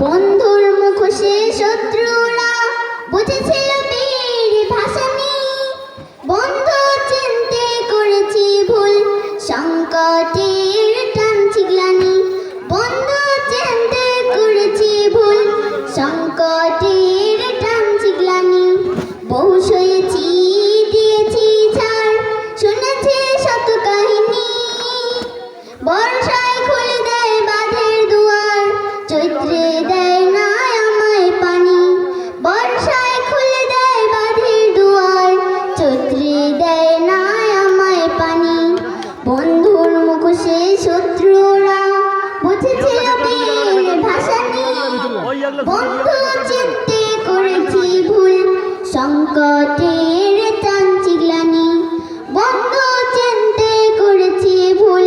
বন্ধুর মুখোশে শত্রু বন্ধু চিনতে করেছি ভুল সংকটের চাঞ্চিলানি বন্ধু চিনতে করেছি ভুল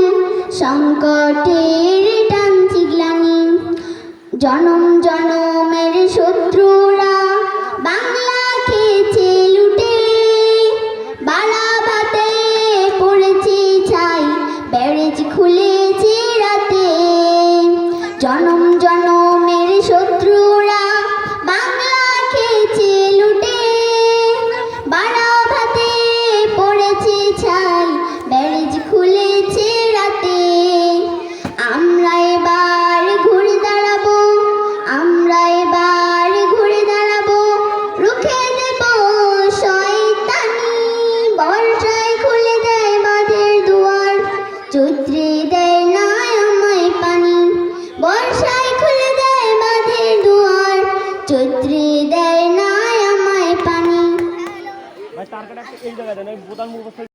সংকটের টানচিগলানি জনম জনমের শত্রুরা বাংলা খেয়েছে লুটে। বালা ভাতে পড়েছি ছাই ব্যারেজ খুলেছি রাতে। জনম জনম স্বপ্নের শত্রুরা টার্গেট একটা এই জায়গায় দেন এই বোতাম